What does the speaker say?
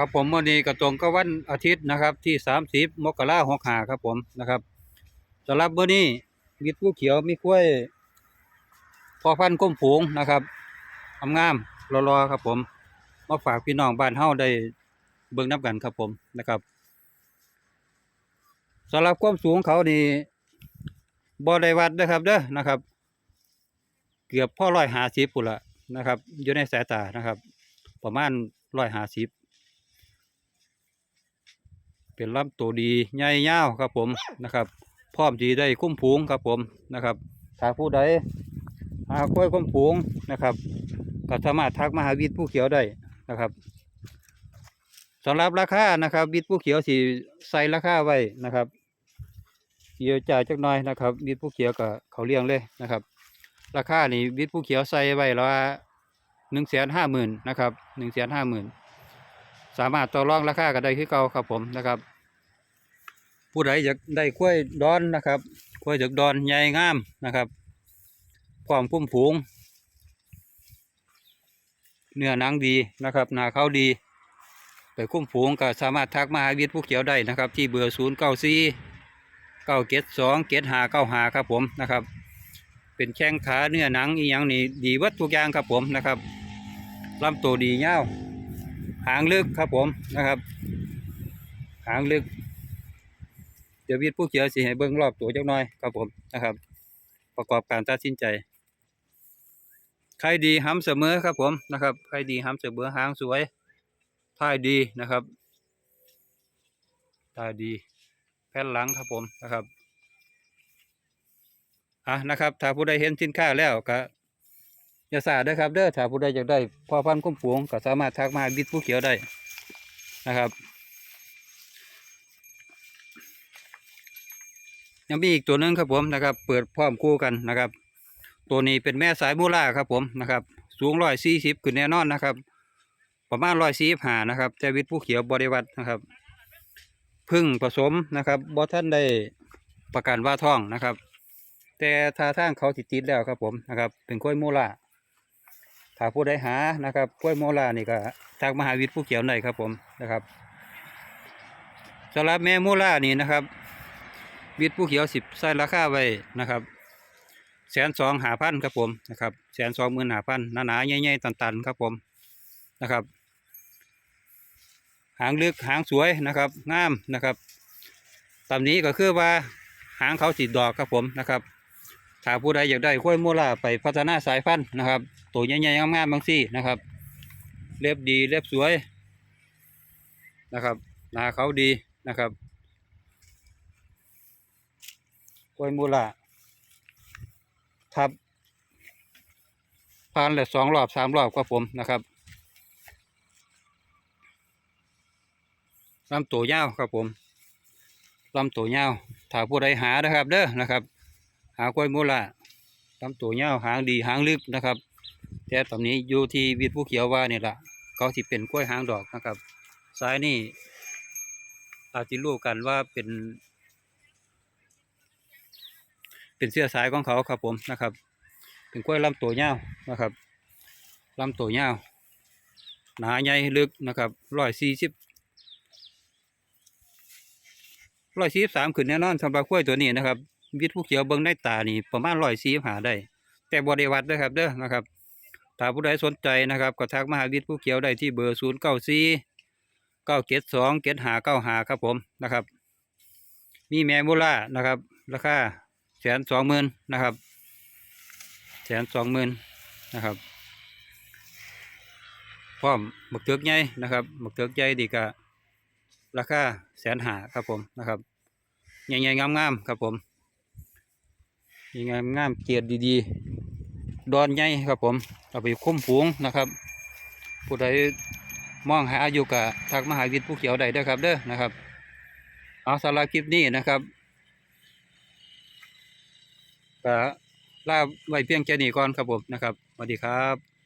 ครับผมวันนี้ก็ตรงกับวันอาทิตย์นะครับ ที่สามสิบมกราหกหาครับผมนะครับสำหรับวันนี้มีผู้เขียวมีกล้วยพอพันก้มผูงนะครับงามรอๆครับผมมาฝากพี่น้องบ้านเฮาได้เบิ่งนับกันครับผมนะครับสำหรับความสูงเขานี่บ่ได้วัดเด้อครับเด้อนะครับ เกือบพ่อร้อยหาสิบปุ่นละนะครับ อยู่ในสายตานะครับ ประมาณร้อยหาสิบ เป็นลำตัวดีใหญ่ยาวครับผมนะครับ พร้อมที่ได้คุ้มผูงครับผมนะครับถ้าผู้ใดหากล้วยคุ้มผูงนะครับก็สามารถทักมาหาวิทย์ผู้เขียวได้นะครับสำหรับราคานะครับ วิทย์ผู้เขียวสีใส่ราคาไว้นะครับเกี่ยวจ่ายจักหน่อยนะครับ วิทย์ผู้เขียวกับเขาเลี้ยงเลยนะครับ ราคานี่วิทย์ผู้เขียวใส่ไว้ละหนึ่งแสนห้าหมื่นนะครับหนึ่งแสนห้าหมื่น สามารถต่อรองราคาก็ได้คือเก่าครับผมนะครับ ผู้ใดอยากได้กล้วยดอนนะครับกล้วยจากดอนใหญ่งามนะครับความพุ่มผูง เนื้อหนังดีนะครับหนาเขาดี ไปคุ้มฝูงก็สามารถทักมาหาวิทย์ผู้เขียวได้นะครับ ที่เบอร์ศูนย์เก้าสี่เก้าเกตสองเกตหาเก้าหาครับผมนะครับ เป็นแข้งขาเนื้อหนังอีหยังนี่ดีวัดทุกอย่างครับผมนะครับลำตัวดีเงาว หางลึกครับผมนะครับ หางลึก เดี๋ยววิทย์ผู้เขียวสิให้เบิ้งรอบตัวจักหน่อยครับผมนะครับ ประกอบการตัดสินใจใครดีห้ำเสมอครับผมนะครับใครดีห้ำเสมอหางสวยท่ายดีนะครับท่ายดีแผ่นหลังครับผมนะครับอะนะครับ ถ้าผู้ใดเห็นสินค้าแล้วก็ อย่าสาดด้วยครับเด้อถ้าผู้ใดอยากได้พ่อพันธุ์ก้มผงก็สามารถทักมาบิดผู้เขียวได้นะครับยังมีอีกตัวหนึงครับผมนะครับ เปิดพร้อมคู่กันนะครับ ตัวนี้เป็นแม่สายมูล่าครับผมนะครับ สูงร้อยสี่สิบขึ้นแน่นอนนะครับ ประมาณร้อยสี่หานะครับแต่วิทผู้เขียวบริวัตนะครับพึ่งผสมนะครับบอท่านได้ประกันว่าท้องนะครับ แต่ท่าทางเขาติดติดแล้วครับผมนะครับ เป็นกล้วยมูล่า ถ้าผู้ใดหานะครับกล้วยโมล่านี่ก็ทางมหาวิทย์ผู้เขียวหน่อยครับผมนะครับสำหรับแม่โมล่านี่นะครับ วิทย์ผู้เขียวสิบใส่ราคาไว้นะครับแสนสองหาพันครับผมนะครับแสนสองหมื่นหาพันหนาหนาๆใหญ่ๆตันๆครับผมนะครับ หางลึกหางสวยนะครับงามนะครับตามนี้ก็คือว่าหางเขาสีดอกครับผมนะครับถ้าผู้ใดอยากได้ข้อยโมล่าไปพัฒนาสายพันธุ์นะครับ ตัวใหญ่ๆงามๆบางซี่นะครับ เล็บดีเล็บสวยนะครับหนาเขาดีนะครับข้อยโมล่าครับผ่านเลยสองรอบสามรอบครับผมนะครับลำตัวยาวครับผมลำตัวยาวถ้าผู้ใดหานะครับ เด้อนะครับ หากล้วยมูละลำตัวยาวหางดีหางลึกนะครับ แต่ตอนนี้อยู่ที่วิทย์ผู้เขียวว่าเนี่แหละเขาที่เป็นกล้วยหางดอกนะครับซ้ายนี่อาจจะรู้กันว่าเป็น เป็นเสื้อสายของเขาครับผมนะครับ เป็นกล้วยลำตัวยาวนะครับลำตัวยาวหนาใหญ่ลึกนะครับร้อยสี่สิบร้อยสี่สามขึ้นแน่นอนสำหรับกล้วยตัวนี้นะครับ วิทย์ผู้เขียวเบิ้งในตานี่ประมาณร้อยสี่หาได้ แต่บริวัดด้วยครับเด้อนะครับ ถ้าผู้ใดสนใจนะครับก็ทักมหาวิทย์ผู้เขียวได้ที่เบอร์ศูนย์เก้าสี่เก้าเจ็ดสองเจ็ดหาเก้าหาครับผมนะครับ มีแมมูล่านะครับ ราคาแสนสองหมื่นนะครับแสนสองหมื่นนะครับพร้อมหมึกเตือกใหญ่นะครับหมึกเตือกใหญ่ดีกะราคาแสนหาครับผมนะครับใหญ่ๆงามๆครับผมใหญ่ๆงามๆเกียรติดีๆ ดอนใหญ่ครับผมเอาไปคุ้มฝูงนะครับ ผู้ใดมองหาอยู่กับทักมหาวิทย์ผู้เขียวใดได้ครับเด้อนะครับ เอาสำหรับคลิปนี้นะครับก็ลาไว้เพียงแค่นี้ก่อนครับผมนะครับสวัสดีครับ